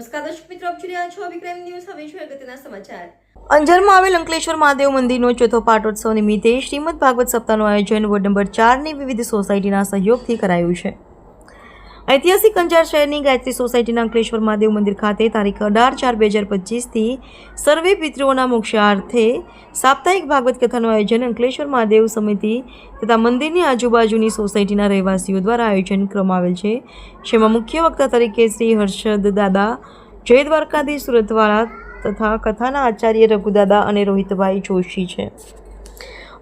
નમસ્કાર આવેલ અંકલેશ્વર મહાદેવ મંદિરનો ચોથો પાટોત્સવ નિમિત્તે શ્રીમદ ભાગવત સપ્તાહનું આયોજન વોર્ડ નંબર ચારની વિવિધ સોસાયટીના સહયોગથી કરાયું છે. ઐતિહાસિક અંજાર શહેરની ગાયત્રી સોસાયટીના અંકલેશ્વર મહાદેવ મંદિર ખાતે તારીખ અઢાર ચાર બે હજાર પચીસથી સર્વે પિતૃઓના મોક્ષાર્થે સાપ્તાહિક ભાગવત કથાનું આયોજન અંકલેશ્વર મહાદેવ સમિતિ તથા મંદિરની આજુબાજુની સોસાયટીના રહેવાસીઓ દ્વારા આયોજન કરવામાં આવેલ છે. જેમાં મુખ્ય વક્તા તરીકે શ્રી હર્ષદ દાદા, જય દ્વારકાધીશ સુરતવાળા તથા કથાના આચાર્ય રઘુદાદા અને રોહિતભાઈ જોશી છે.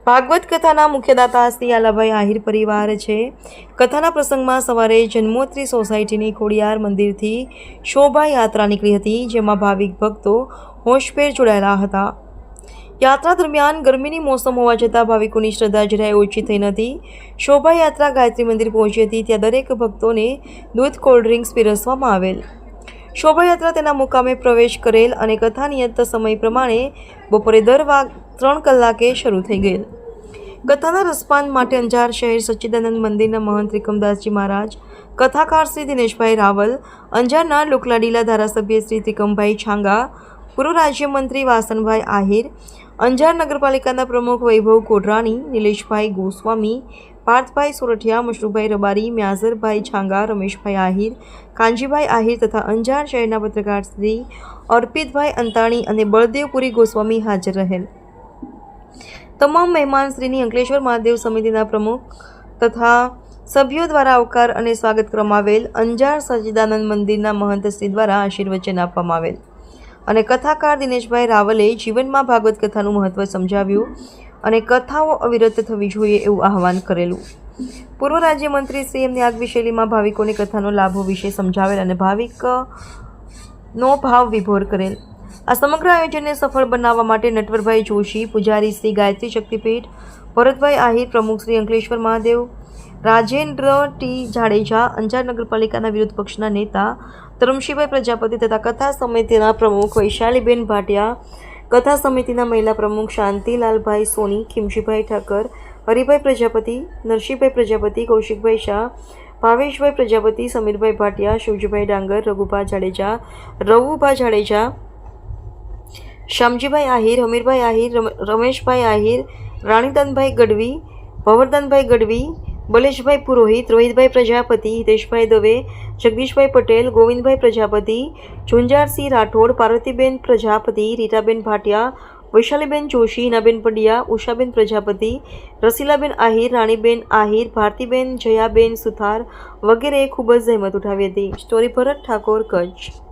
ભાગવત કથાના મુખ્યદાતા શ્રી આલાભાઈ આહિર પરિવાર છે. કથાના પ્રસંગમાં સવારે જન્મોત્રી સોસાયટીની ખોડિયાર મંદિરથી શોભાયાત્રા નીકળી હતી, જેમાં ભાવિક ભક્તો હોશભેર જોડાયેલા હતા. યાત્રા દરમિયાન ગરમીની મોસમ હોવા છતાં ભાવિકોની શ્રદ્ધા જરાય ઓછી થઈ નથી. શોભાયાત્રા ગાયત્રી મંદિર પહોંચી હતી, ત્યાં દરેક ભક્તોને દૂધ કોલ્ડ ડ્રિંક્સ પીરસવામાં આવેલ. શોભાયાત્રા તેના મુકામે પ્રવેશ કરેલ અને કથા નિયત સમય પ્રમાણે બપોરે દર વાગ ત્રણ કલાકે શરૂ થઈ ગયેલ. કથાના રસપાન માટે અંજાર શહેર સચ્ચિદાનંદ મંદિરના મહંત ત્રિકમદાસજી મહારાજ, કથાકાર શ્રી દિનેશભાઈ રાવલ, અંજારના લોકલાડીલા ધારાસભ્ય શ્રી ત્રિકમભાઈ છાંગા, પૂર્વ રાજ્યમંત્રી વાસણભાઈ આહિર, અંજાર નગરપાલિકાના પ્રમુખ વૈભવ કોડરાણી નિલેશભાઈ ગોસ્વામી, પાર્થભાઈ સોરઠિયા, મશરૂભાઈ રબારી, મ્યાઝરભાઈ છાંગા, રમેશભાઈ આહિર કાંજીભાઈ આહિર તથા અંજાર શહેરના પત્રકાર શ્રી અર્પિતભાઈ અંતાણી અને બળદેવપુરી ગોસ્વામી હાજર રહેલ. તમામ મહેમાન શ્રીની અંકલેશ્વર મહાદેવ સમિતિના પ્રમુખ તથા સભ્યો દ્વારા આવકાર અને સ્વાગત કરવામાં અંજાર સચિદાનંદ મંદિરના મહંત શ્રી દ્વારા આશીર્વચન આપવામાં આવેલ. અને કથાકાર દિનેશભાઈ રાવલે જીવનમાં ભાગવત કથાનું મહત્વ સમજાવ્યું અને કથાઓ અવિરત થવી જોઈએ એવું આહવાન કરેલું. પૂર્વ રાજ્યમંત્રી શ્રી એમની આગવી શૈલીમાં ભાવિકોને કથાનો લાભો વિશે સમજાવેલ અને ભાવિક નો ભાવ વિભોર કરેલ. આ સમગ્ર આયોજનને સફળ બનાવવા માટે નટવરભાઈ જોશી, પૂજારી શ્રી ગાયત્રી શક્તિપીઠ, ભરતભાઈ આહિર પ્રમુખ શ્રી અંકલેશ્વર મહાદેવ, રાજેન્દ્ર ટી જાડેજા, અંજાર નગરપાલિકાના વિરોધ પક્ષના નેતા, ધરમશીભાઈ પ્રજાપતિ તથા કથા સમિતિના પ્રમુખ વૈશાલીબેન ભાટિયા, કથા સમિતિના મહિલા પ્રમુખ શાંતિલાલભાઈ સોની, ખીમશીભાઈ ઠાકર, હરિભાઈ પ્રજાપતિ, નરસિંહભાઈ પ્રજાપતિ, કૌશિકભાઈ શાહ, ભાવેશભાઈ પ્રજાપતિ, સમીરભાઈ ભાટિયા, શિવજીભાઈ ડાંગર, રઘુભા જાડેજા, રવુભા જાડેજા શ્યામજીભાઈ આહિર, હમીરભાઈ આહિર, રમ- રમેશભાઈ આહિર રાણીદાનભાઈ ગઢવી, ભવરદાનભાઈ ગઢવી, બલેશભાઈ પુરોહિત, રોહિતભાઈ પ્રજાપતિ, હિતેશભાઈ દવે, જગદીશભાઈ પટેલ, ગોવિંદભાઈ પ્રજાપતિ, ઝુંઝારસિંહ રાઠોડ, પાર્વતીબેન પ્રજાપતિ, રીટાબેન ભાટિયા, વૈશાલીબેન જોશી હિનાબેન પંડ્યા, ઉષાબેન પ્રજાપતિ, રસીલાબેન આહિર, રાણીબેન આહિર, ભારતીબેન જયાબેન સુથાર વગેરેએ ખૂબ જ જહેમત ઉઠાવી હતી. સ્ટોરી ભરત ઠાકોર, કચ્છ.